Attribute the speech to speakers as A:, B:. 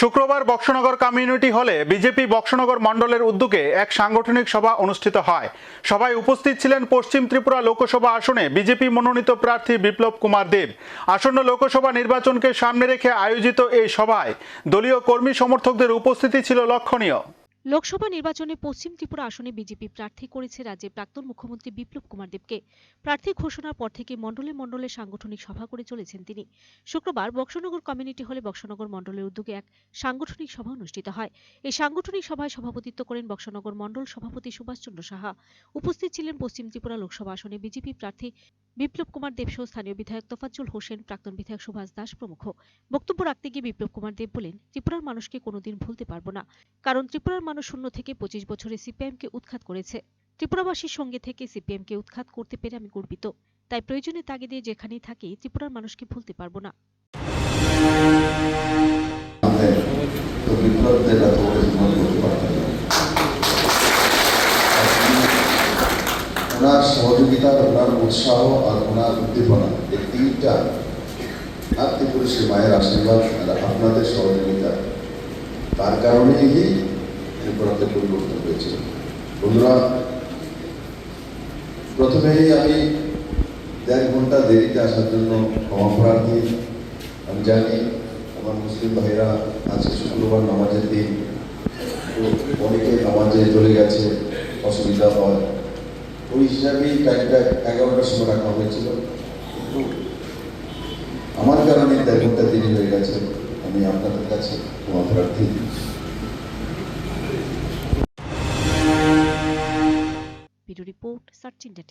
A: শুক্রবার বক্সনগর কমিউনিটি হলে বিজেপি বক্সনগর মণ্ডলের উদ্যোগে এক সাংগঠনিক সভা অনুষ্ঠিত হয়। সভায় উপস্থিত ছিলেন পশ্চিম ত্রিপুরা লোকসভা আসনে বিজেপি মনোনীত প্রার্থী বিপ্লব কুমার দেব। আসন্ন লোকসভা নির্বাচনকে সামনে রেখে আয়োজিত এই সভায় দলীয় কর্মী সমর্থকদের উপস্থিতি ছিল লক্ষণীয়।
B: লোকসভা নির্বাচনে পশ্চিম ত্রিপুরা আসনে বিজেপি প্রার্থী করেছে রাজ্যের প্রাক্তন মুখ্যমন্ত্রী বিপ্লব কুমার দেবকে। প্রার্থী ঘোষণার পর থেকে মণ্ডলে মণ্ডলে সাংগঠনিক সভা করে চলেছেন তিনি। শুক্রবার বক্সনগর কমিউনিটি হলে বক্সনগর মণ্ডলের উদ্যোগে এক সাংগঠনিক সভা অনুষ্ঠিত হয়। এই সাংগঠনিক সভায় সভাপতিত্ব করেন বক্সনগর মণ্ডল সভাপতি সুভাষচন্দ্র সাহা। উপস্থিত ছিলেন পশ্চিম ত্রিপুরা লোকসভা আসনে বিজেপি প্রার্থী বিপ্লব কুমার দেব সহ স্থানীয় বিধায়ক তোফাজ্জল হোসেন, প্রাক্তন বিধায়ক সুভাষ দাস প্রমুখ। বক্তব্য রাখতে গিয়ে বিপ্লব কুমার দেব বলেন, ত্রিপুরার মানুষকে কোনোদিন ভুলতে পারব না, কারণ ত্রিপুরার মানুষ শূন্য থেকে পঁচিশ বছরে সিপিএমকে উৎখাত করেছে। ত্রিপুরাবাসীর সঙ্গে থেকে সিপিএমকে উৎখাত করতে পেরে আমি গর্বিত। তাই প্রয়োজনে তাগিদে যেখানেই থাকি, ত্রিপুরার মানুষকে ভুলতে পারব না।
C: তো বিপ্লবদের এত ওনার সহযোগিতা ওনার উৎসাহ আর ওনার উদ্দীপনা এই তিনটা আর মায়ের আশীর্বাদ আর আপনাদের সহযোগিতা। তার কারণেই ত্রিপুরাতে পরিবর্তন হয়েছে। বন্ধুরা, প্রথমেই আমি দেড় ঘণ্টা দেরিতে আসার জন্য ক্ষমা প্রার্থী। আমি জানি আমার মুসলিম ভাইরা আজকে শুক্রবার নামাজের দিন অনেকে নামাজে চলে গেছে, অসুবিধা হয়। ওই হিসাবেই টাইমটা এগারোটার সময় রাখা হয়েছিল। আমার কারণে দেড় ঘণ্টা দেরি হয়ে গেছে। আমি আপনাদের কাছে ক্ষমা প্রার্থী।
B: Report, search India